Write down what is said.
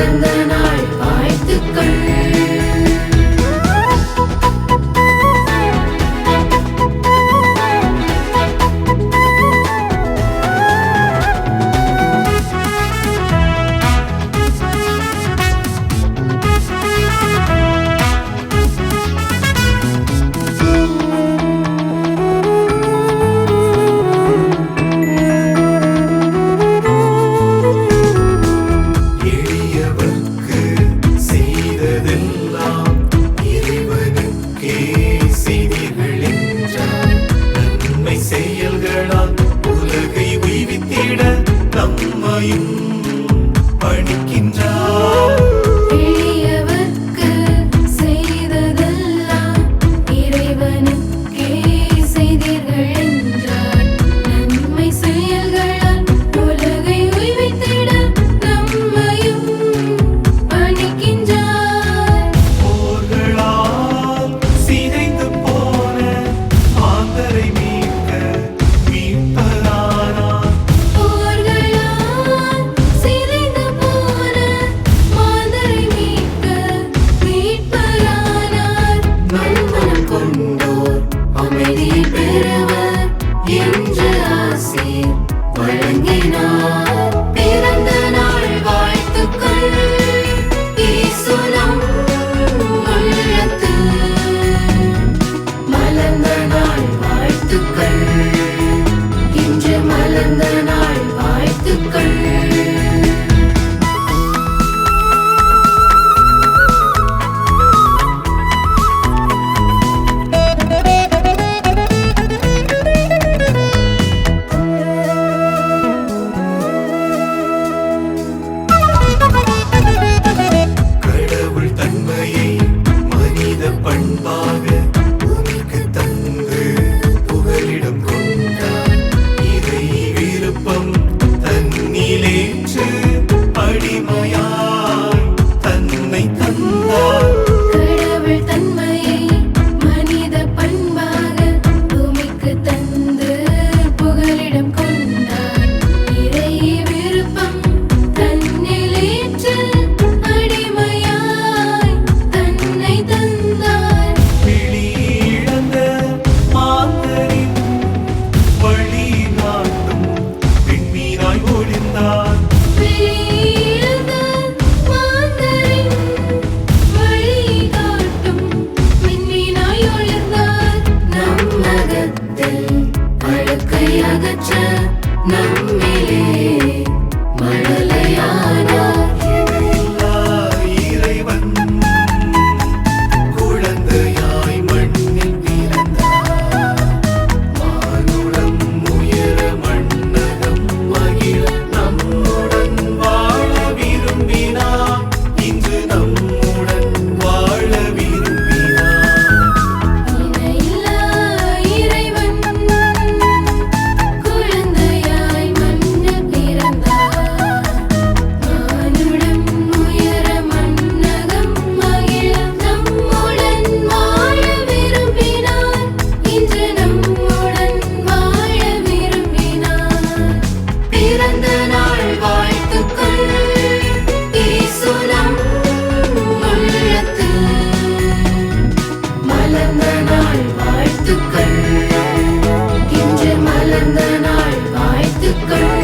பிறந்த நாள் வாழ்த்துக்கள். you. அமைதி பெறுவர் என்ற மனித பண்பாக தந்து புகலிடம் கொண்டார் இறை விருப்பம் தன்னிலேற்று அடிமையாய் தன்னை தந்தார். கடவுள் தன்மையை மனித பண்பாக பூமிக்கு தந்து புகலிடம் கொண்டார் நகற்ற நம் good.